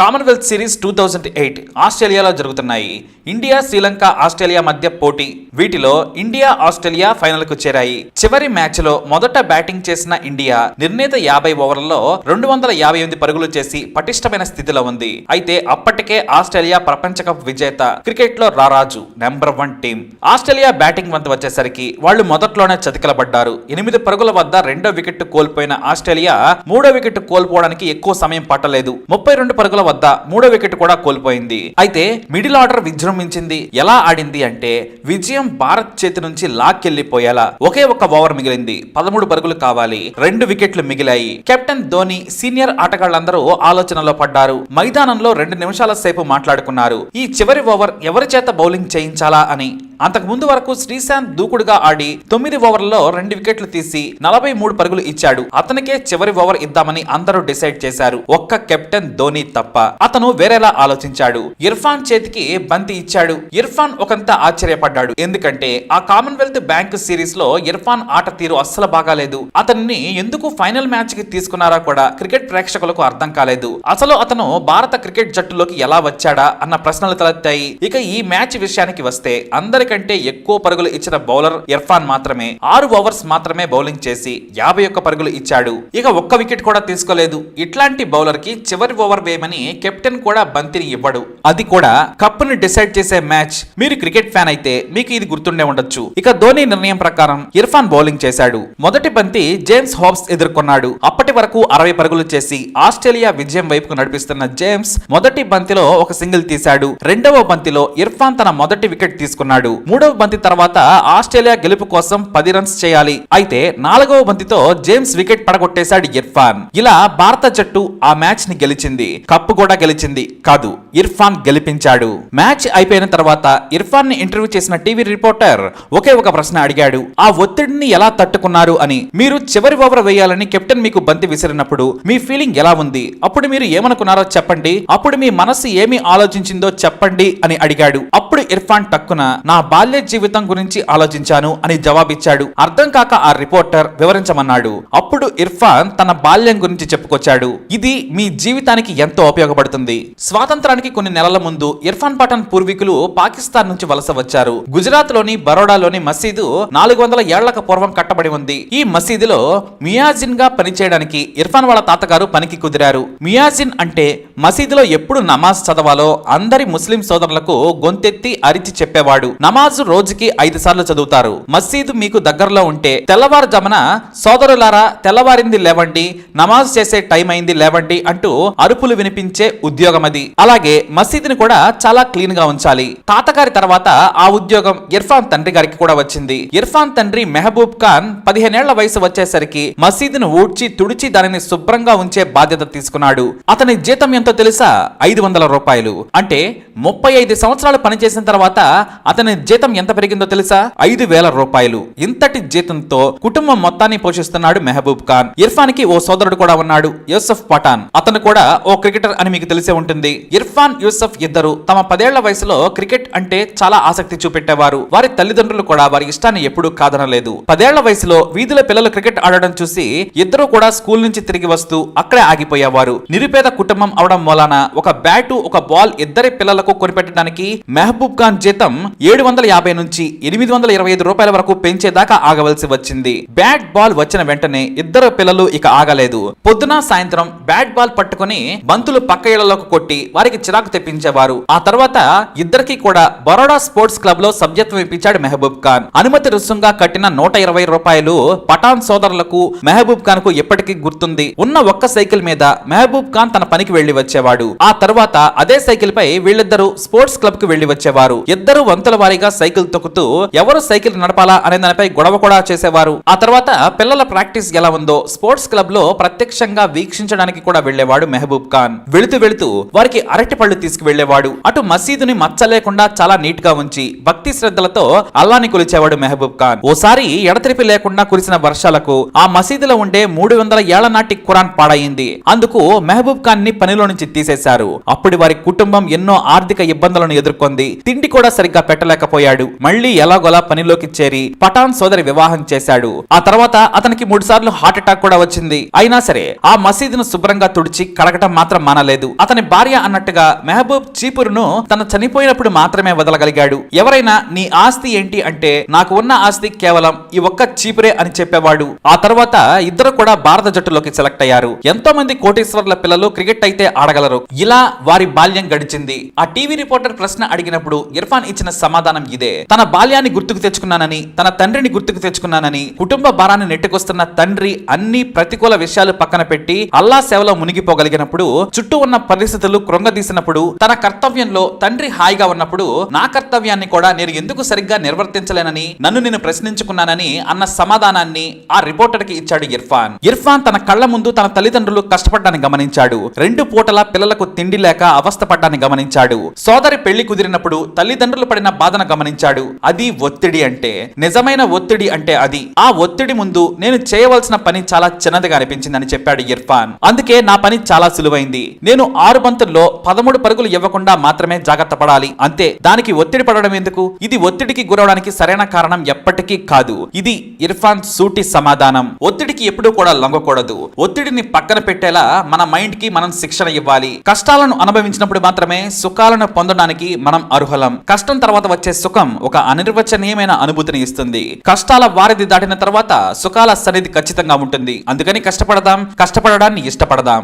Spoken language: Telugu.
Commonwealth series two thousand eight ఆస్ట్రేలియాలో జరుగుతున్నాయి. ఇండియా శ్రీలంక ఆస్ట్రేలియా మధ్య పోటీ. వీటిలో ఇండియా ఆస్ట్రేలియా ఫైనల్కు చేరాయి. చివరి మ్యాచ్లో మొదట బ్యాటింగ్ చేసిన ఇండియా నిర్ణీత యాభై ఓవర్లలో రెండు వందల యాభై ఎనిమిది పరుగులు చేసి పటిష్టమైన స్థితిలో ఉంది. అయితే అప్పటికే ఆస్ట్రేలియా ప్రపంచ కప్ విజేత క్రికెట్లో రారాజు number one team Australia batting వంతు వచ్చేసరికి వాళ్ళు మొదట్లోనే చతికిలబడ్డారు. ఎనిమిది పరుగుల వద్ద రెండో వికెట్ కోల్పోయిన ఆస్ట్రేలియా మూడో వికెట్ కోల్పోవడానికి ఎక్కువ సమయం పట్టలేదు. ముప్పై రెండు పరుగుల వద్ద మూడో వికెట్ కూడా కోల్పోయింది. అయితే మిడిల్ ఆర్డర్ విజృంభించింది. ఎలా ఆడింది అంటే విజయం భారత్ చేతి నుంచి లాక్కెళ్ళిపోయేలా ఒకే ఒక్క ఓవర్ మిగిలింది. పదమూడు పరుగులు కావాలి. రెండు వికెట్లు మిగిలాయి. కెప్టెన్ ధోని సీనియర్ ఆటగాళ్ళందరూ ఆలోచనలో పడ్డారు. మైదానంలో రెండు నిమిషాల సేపు మాట్లాడుకున్నారు. ఈ చివరి ఓవర్ ఎవరి చేత బౌలింగ్ చేయించాలా అని అంతకు ముందు వరకు శ్రీశాంత్ దూకుడుగా ఆడి తొమ్మిది ఓవర్లలో రెండు వికెట్లు తీసి నలభై మూడు పరుగులు ఇచ్చాడు. అతనికే చివరి ఓవర్ ఇద్దామని అందరూ డిసైడ్ చేశారు. ఒక్క కెప్టెన్ ధోని తప్ప అతను వేరేలా ఆలోచించాడు. ఇర్ఫాన్ చేతికి బంతి ఇచ్చాడు. ఇర్ఫాన్ ఒకంత ఆశ్చర్యపడ్డాడు. ఎందుకంటే ఆ కామన్వెల్త్ బ్యాంక్ సిరీస్లో ఇర్ఫాన్ ఆట తీరు అస్సలు బాగాలేదు. అతన్ని ఎందుకు ఫైనల్ మ్యాచ్కి తీసుకున్నారా కూడా క్రికెట్ ప్రేక్షకులకు అర్థం కాలేదు. అసలు అతను భారత క్రికెట్ జట్టులోకి ఎలా వచ్చాడా అన్న ప్రశ్నలు తలెత్తాయి. ఇక ఈ మ్యాచ్ విషయానికి వస్తే అందరికి కంటే ఎక్కువ పరుగులు ఇచ్చిన బౌలర్ ఇర్ఫాన్ మాత్రమే. ఆరు ఓవర్స్ మాత్రమే బౌలింగ్ చేసి యాభై ఒక్క పరుగులు ఇచ్చాడు. ఇక ఒక్క వికెట్ కూడా తీసుకోలేదు. ఇట్లాంటి బౌలర్కి చివరి ఓవర్ వేయమని కెప్టెన్ కూడా బంతిని ఇవ్వడు. అది కూడా కప్పుని డిసైడ్ చేసే మ్యాచ్. మీరు క్రికెట్ ఫ్యాన్ అయితే మీకు ఇది గుర్తుండే ఉండొచ్చు. ఇక ధోని నిర్ణయం ప్రకారం ఇర్ఫాన్ బౌలింగ్ చేశాడు. మొదటి బంతి జేమ్స్ హోబ్స్ ఎదుర్కొన్నాడు. అప్పటి వరకు అరవై పరుగులు చేసి ఆస్ట్రేలియా విజయం వైపుకు నడిపిస్తున్న జేమ్స్ మొదటి బంతిలో ఒక సింగిల్ తీశాడు. రెండవ బంతిలో ఇర్ఫాన్ తన మొదటి వికెట్ తీసుకున్నాడు. మూడవ బంతి తర్వాత ఆస్ట్రేలియా గెలుపు కోసం పది రన్స్ చేయాలి. అయితే నాలుగవ బంతితో జేమ్స్ వికెట్ పడగొట్టేశాడు ఇర్ఫాన్. ఇలా భారత జట్టు ఆ మ్యాచ్ని గెలిచింది. కప్పు కూడా గెలిచింది. కాదు ఇర్ఫాన్ గెలిపించాడు. మ్యాచ్ అయిపోయిన తర్వాత ఇర్ఫాన్ని ఇంటర్వ్యూ చేసిన టీవీ రిపోర్టర్ ఒకే ఒక ప్రశ్న అడిగాడు. ఆ ఒత్తిడిని ఎలా తట్టుకున్నారు అని. మీరు చివరి ఓవర్ వేయాలని కెప్టెన్ మీకు బంతి విసిరినప్పుడు మీ ఫీలింగ్ ఎలా ఉంది? అప్పుడు మీరు ఏమనుకున్నారో చెప్పండి. అప్పుడు మీ మనసు ఏమి ఆలోచించిందో చెప్పండి అని అడిగాడు. అప్పుడు ఇర్ఫాన్ టక్కున నా బాల్య జీవితం గురించి ఆలోచించాను అని జవాబిచ్చాడు. అర్థం కాక ఆ రిపోర్టర్ వివరించమన్నాడు. అప్పుడు ఇర్ఫాన్ తన బాల్యం గురించి చెప్పుకొచ్చాడు. ఇది మీ జీవితానికి ఎంతో ఉపయోగపడుతుంది. స్వాతంత్రానికి కొన్ని నెలల ముందు ఇర్ఫాన్ పఠాన్ పూర్వీకులు పాకిస్తాన్ నుంచి వలస వచ్చారు. గుజరాత్లోని బరోడాలోని మసీదు నాలుగు వందల ఏళ్ళకు పూర్వం కట్టబడి ఉంది. ఈ మసీదులో మియాజిన్గా పనిచేయడానికి ఇర్ఫాన్ వాళ్ళ తాతగారు పనికి కుదిరారు. మియాజిన్ అంటే మసీదులో ఎప్పుడు నమాజ్ చదవాలో అందరి ముస్లిం సోదరులకు గొంతెత్తి అరిచి చెప్పేవాడు. నమాజ్ రోజుకి ఐదు సార్లు చదువుతారు. మసీదు మీకు దగ్గరలో ఉంటే తెల్లవారుజామున సోదరులారా తెల్లవారింది లేవండి నమాజ్ చేసే టైం అయింది లేవండి అంటూ అరుపులు వినిపించే ఉద్యోగం అది. అలాగే మసీదుని కూడా చాలా క్లీన్గా ఉంచాలి. తాతగారి తర్వాత ఆ ఉద్యోగం ఇర్ఫాన్ తండ్రి గారికి కూడా వచ్చింది. ఇర్ఫాన్ తండ్రి మెహబూబ్ ఖాన్ పదిహేనేళ్ళ వయసు వచ్చేసరికి మసీదును ఊడ్చి తుడిచి దానిని శుభ్రంగా ఉంచే బాధ్యత తీసుకున్నాడు. అతని జీతం ఎంతో తెలుసా? ఐదు వందల రూపాయలు. అంటే ముప్పై ఐదు సంవత్సరాలు పనిచేసిన తర్వాత అతని జీతం ఎంత పెరిగిందో తెలుసా? ఐదు వేల రూపాయలు. ఇంతటి జీతంతో కుటుంబం మొత్తాన్ని పోషిస్తున్నాడు మెహబూబ్ ఖాన్. ఇర్ఫాన్కి ఓ సోదరుడు కూడా ఉన్నాడు యూసఫ్ పఠాన్. అతను కూడా ఓ క్రికెటర్ అని మీకు తెలిసే ఉంటుంది. ఇర్ఫాన్ యూసఫ్ ఇద్దరు తమ పదేళ్ళ వయసులో క్రికెట్ అంటే చాలా ఆసక్తి చూపెట్టేవారు. వారి తల్లిదండ్రులు కూడా వారి ఇష్టాన్ని ఎప్పుడూ కాదనలేదు. పదేళ్ళ వయసులో వీధుల పిల్లలు క్రికెట్ ఆడడం చూసి ఇద్దరు కూడా స్కూల్ నుంచి తిరిగి వస్తూ అక్కడే ఆగిపోయేవారు. నిరుపేద కుటుంబం అవడం మూలాన ఒక బ్యాటు ఒక బాల్ ఇద్దరి పిల్లలకు కొనిపెట్టడానికి మెహబూబ్ ఖాన్ జీతం ఏడు వందల యాభై నుంచి ఎనిమిది వందల ఇరవై ఐదు రూపాయల వరకు పెంచేదాకా ఆగవలసి వచ్చింది. బ్యాట్ బాల్ వచ్చిన వెంటనే ఇద్దరు పిల్లలు ఇక ఆగలేదు. పొద్దున సాయంత్రం బ్యాట్ బాల్ పట్టుకుని బంతులు పక్క ఇళ్ళలోకి కొట్టి వారికి చిరాకు తెప్పించేవారు. ఆ తర్వాత ఇద్దరికి కూడా బరోడా స్పోర్ట్స్ క్లబ్లో సభ్యత్వం ఇప్పించాడు మెహబూబ్ ఖాన్. అనుమతి రుసుంగా కట్టిన నూట ఇరవై రూపాయలు పఠాన్ సోదరులకు మెహబూబ్ ఖాన్కు ఎప్పటికీ గుర్తుంది. ఉన్న ఒక్క సైకిల్ మీద మెహబూబ్ ఖాన్ తన పనికి వెళ్ళి వచ్చేవాడు. ఆ తర్వాత అదే సైకిల్ పై వీళ్ళిద్దరూ స్పోర్ట్స్ క్లబ్కు వెళ్ళి వచ్చేవారు. ఇద్దరు వంతుల వారీగా సైకిల్ తొక్కుతూ ఎవరు సైకిల్ నడపాలా అనే దానిపై గొడవ కూడా చేసేవారు. ఆ తర్వాత పిల్లల ప్రాక్టీస్ ఎలా ఉందో స్పోర్ట్స్ క్లబ్లో ప్రత్యక్షంగా వీక్షించడానికి కూడా వెళ్ళేవాడు మెహబూబ్ ఖాన్. వెళుతూ వెళుతూ వారికి అరటి పళ్ళు తీసుకువెళ్ళేవాడు అటు మసీదుని మచ్చలేకుండా చాలా నీట్గా ఉంచి భక్తి శ్రద్ధలతో అల్లాని కొలిచేవాడు మెహబూబ్ ఖాన్. ఓసారి ఎడతెరిపి లేకుండా కురిసిన వర్షాలకు ఆ మసీదులో ఉండే మూడు వందల ఏళ్ళ నాటి ఖురాన్ పాడైంది. అందుకు మెహబూబ్ ఖాన్ని పనిలో నుంచి తీసేశారు. అప్పుడు వారి కుటుంబం ఎన్నో ఆర్థిక ఇబ్బందులను ఎదుర్కొంది. తిండి కూడా సరిగ్గా పెట్టలేకపోయాడు. మళ్ళీ ఎలాగోలా పనిలోకి చేరి పఠాన్ సోదరి వివాహం చేశాడు. ఆ తర్వాత అతనికి మూడు సార్లు హార్ట్ అటాక్ కూడా వచ్చింది. అయినా సరే ఆ మసీదును శుభ్రంగా తుడిచి కడగటం మాత్రం మానలేదు. అతని భార్య అన్నట్టుగా మెహబూబ్ చీపురును తన చనిపోయినప్పుడు మాత్రమే వదలగలిగాడు. ఎవరైనా నీ ఆస్తి ఏంటి అంటే నాకు ఉన్న ఆస్తి కేవలం ఈ ఒక్క చీపురే అని చెప్పేవాడు. ఆ తర్వాత ఇద్దరు కూడా భారత జట్టులోకి సెలెక్ట్ అయ్యారు. ఎంతో మంది కోటేశ్వర్ల పిల్లలు క్రికెట్ అయితే ఆడగలరు. ఇలా వారి బాల్యం గడిచింది. ఆ టీవీ రిపోర్టర్ ప్రశ్న అడిగినప్పుడు ఇర్ఫాన్ ఇచ్చిన సమాధానం ఇదే. తన బాల్యాన్ని గుర్తుకు తెచ్చుకున్నానని తన తండ్రిని గుర్తుకు తెచ్చుకున్నానని కుటుంబ భారాన్ని నెట్టుకొస్తున్న తండ్రి అన్ని ప్రతికూల విషయాలు పక్కన పెట్టి అల్లా సేవలో మునిగిపోగలిగినప్పుడు చుట్టూ ఉన్న పరిస్థితులు కృంగదీసినప్పుడు తన కర్తవ్యంలో తండ్రి హాయిగా ఉన్నప్పుడు నా కర్తవ్యాన్ని కూడా నేను ఎందుకు సరిగ్గా నిర్వర్తించలేనని నన్ను నేను ప్రశ్నించుకున్నానని అన్న సమాధానాన్ని ఆ రిపోర్టర్కి ఇచ్చాడు ఇర్ఫాన్. ఇర్ఫాన్ తన కళ్ళ ముందు తన తల్లిదండ్రులు కష్టపడ్డాన్ని గమనించాడు. రెండు పూటల పిల్లలకు తిండి లేక అవస్థపడ్డాన్ని గమనించాడు. సోదరి పెళ్ళి కుదిరినప్పుడు తల్లిదండ్రులు పడిన బాధను గమనించాడు. అది ఒత్తిడి అంటే నిజమైన ఒత్తిడి అంటే అది. ఆ ఒత్తిడి ముందు నేను చేయవలసిన పని చాలా చిన్నదిగా అనిపించిందని చెప్పాడు ఇర్ఫాన్. అందుకే నా పని చాలా సులువైంది. నేను ఆరు బంతుల్లో పదమూడు పరుగులు ఇవ్వకుండా మాత్రమే జాగ్రత్త పడాలి. అంతే. దానికి ఒత్తిడి పడడం ఎందుకు? ఇది ఒత్తిడికి గురవడానికి సరైన కారణం ఎప్పటికీ కాదు. ఇది ఇర్ఫాన్ సూటి సమాధానం. ఒత్తిడికి ఎప్పుడూ కూడా లొంగకూడదు. ఒత్తిడిని పక్కన పెట్టేలా మన మైండ్కి మనం శిక్షణ ఇవ్వాలి. కష్టాలను అనుభవించినప్పుడు మాత్రమే సుఖాలను పొందడానికి మనం అర్హులు. కష్టం తర్వాత వచ్చే సుఖం ఒక అనిర్వచనీయమైన అనుభూతిని ఇస్తుంది. కష్టాల వారిది దాటిన తర్వాత సుఖాల సన్నిధి ఖచ్చితంగా ఉంటుంది. అందుకని కష్టపడదాం కష్టపడడాన్ని ఇష్టపడదాం.